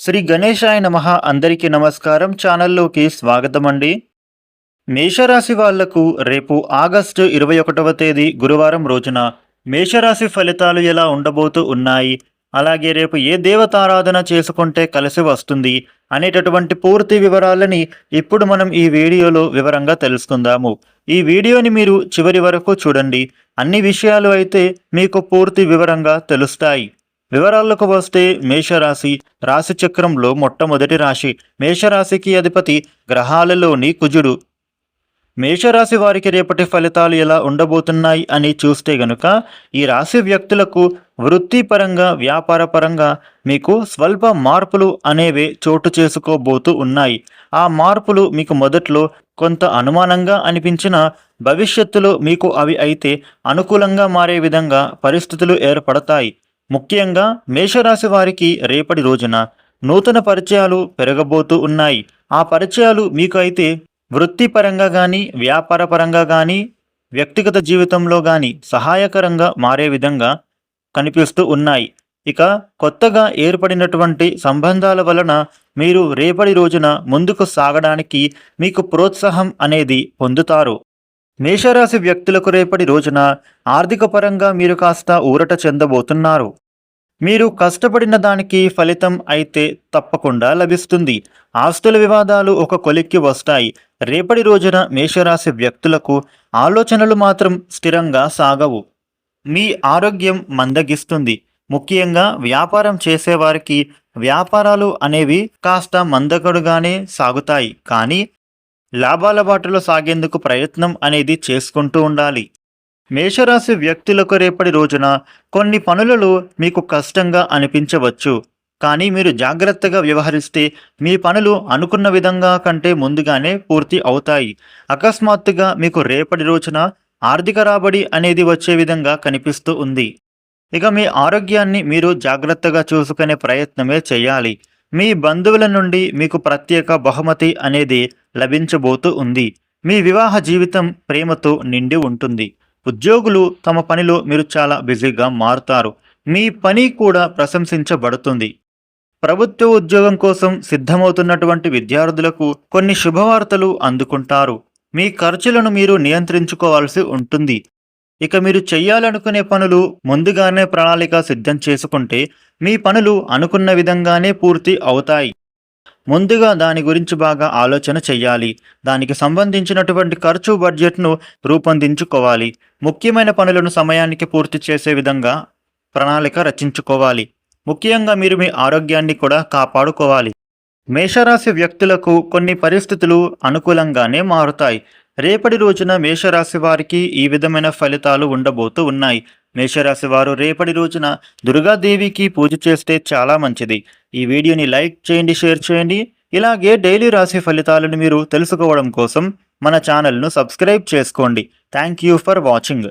శ్రీ గణేశాయ నమ. అందరికీ నమస్కారం. ఛానల్లోకి స్వాగతం అండి మేషరాశి వాళ్ళకు రేపు ఆగస్టు ఇరవై ఒకటవ తేదీ గురువారం రోజున మేషరాశి ఫలితాలు ఎలా ఉండబోతూ ఉన్నాయి? అలాగే రేపు ఏ దేవతారాధన చేసుకుంటే కలిసి వస్తుంది? అనేటటువంటి పూర్తి వివరాలని ఇప్పుడు మనం ఈ వీడియోలో వివరంగా తెలుసుకుందాము. ఈ వీడియోని మీరు చివరి వరకు చూడండి. అన్ని విషయాలు అయితే మీకు పూర్తి వివరంగా తెలుస్తాయి. వివరాలకు వస్తే మేషరాశి రాశి చక్రంలో మొట్టమొదటి రాశి. మేషరాశికి అధిపతి గ్రహాలలోని కుజుడు. మేషరాశి వారికి రేపటి ఫలితాలు ఎలా ఉండబోతున్నాయి అని చూస్తే గనుక ఈ రాశి వ్యక్తులకు వృత్తిపరంగా వ్యాపారపరంగా మీకు స్వల్ప మార్పులు అనేవి చోటు చేసుకోబోతూ ఉన్నాయి. ఆ మార్పులు మీకు మొదట్లో కొంత అనుమానంగా అనిపించిన భవిష్యత్తులో మీకు అవి అయితే అనుకూలంగా మారే విధంగా పరిస్థితులు ఏర్పడతాయి. ముఖ్యంగా మేషరాశి వారికి రేపటి రోజున నూతన పరిచయాలు పెరగబోతూ ఉన్నాయి. ఆ పరిచయాలు మీకు అయితే వృత్తిపరంగా కానీ వ్యాపారపరంగా కానీ వ్యక్తిగత జీవితంలో కానీ సహాయకరంగా మారే విధంగా కనిపిస్తూ ఉన్నాయి. ఇక కొత్తగా ఏర్పడినటువంటి సంబంధాల వలన మీరు రేపటి రోజున ముందుకు సాగడానికి మీకు ప్రోత్సాహం అనేది పొందుతారు. మేషరాశి వ్యక్తులకు రేపటి రోజున ఆర్థిక పరంగా మీరు కాస్త ఊరట చెందబోతున్నారు. మీరు కష్టపడిన దానికి ఫలితం అయితే తప్పకుండా లభిస్తుంది. ఆస్తుల వివాదాలు ఒక కొలిక్కి వస్తాయి. రేపటి రోజున మేషరాశి వ్యక్తులకు ఆలోచనలు మాత్రం స్థిరంగా సాగవు. మీ ఆరోగ్యం మందగిస్తుంది. ముఖ్యంగా వ్యాపారం చేసేవారికి వ్యాపారాలు అనేవి కాస్త మందగడుగానే సాగుతాయి. కానీ లాభాల బాటలో సాగేందుకు ప్రయత్నం అనేది చేసుకుంటూ ఉండాలి. మేషరాశి వ్యక్తులకు రేపటి రోజున కొన్ని పనులలో మీకు కష్టంగా అనిపించవచ్చు. కానీ మీరు జాగ్రత్తగా వ్యవహరిస్తే మీ పనులు అనుకున్న విధంగా కంటే ముందుగానే పూర్తి అవుతాయి. అకస్మాత్తుగా మీకు రేపటి రోజున ఆర్థిక రాబడి అనేది వచ్చే విధంగా కనిపిస్తూ ఉంది. ఇక మీ ఆరోగ్యాన్ని మీరు జాగ్రత్తగా చూసుకునే ప్రయత్నమే చేయాలి. మీ బంధువుల నుండి మీకు ప్రత్యేక బహుమతి అనేది లభించబోతూ ఉంది. మీ వివాహ జీవితం ప్రేమతో నిండి ఉంటుంది. ఉద్యోగులు తమ పనిలో మీరు చాలా బిజీగా మారుతారు. మీ పని కూడా ప్రశంసించబడుతుంది. ప్రభుత్వ ఉద్యోగం కోసం సిద్ధమవుతున్నటువంటి విద్యార్థులకు కొన్ని శుభవార్తలు అందుకుంటారు. మీ ఖర్చులను మీరు నియంత్రించుకోవాల్సి ఉంటుంది. ఇక మీరు చెయ్యాలనుకునే పనులు ముందుగానే ప్రణాళిక సిద్ధం చేసుకుంటే మీ పనులు అనుకున్న విధంగానే పూర్తి అవుతాయి. ముందుగా దాని గురించి బాగా ఆలోచన చెయ్యాలి. దానికి సంబంధించినటువంటి ఖర్చు బడ్జెట్ను రూపొందించుకోవాలి. ముఖ్యమైన పనులను సమయానికి పూర్తి చేసే విధంగా ప్రణాళిక రచించుకోవాలి. ముఖ్యంగా మీరు మీ ఆరోగ్యాన్ని కూడా కాపాడుకోవాలి. మేషరాశి వ్యక్తులకు కొన్ని పరిస్థితులు అనుకూలంగానే మారుతాయి. రేపటి రోజున మేషరాశి వారికి ఈ విధమైన ఫలితాలు ఉండబోతూ ఉన్నాయి. మేషరాశి వారు రేపటి రోజున దుర్గాదేవికి పూజ చేస్తే చాలా మంచిది. ఈ వీడియోని లైక్ చేయండి షేర్ చేయండి. ఇలాగే డైలీ రాశి ఫలితాలను మీరు తెలుసుకోవడం కోసం మన ఛానల్ను సబ్స్క్రైబ్ చేసుకోండి. Thank you for watching.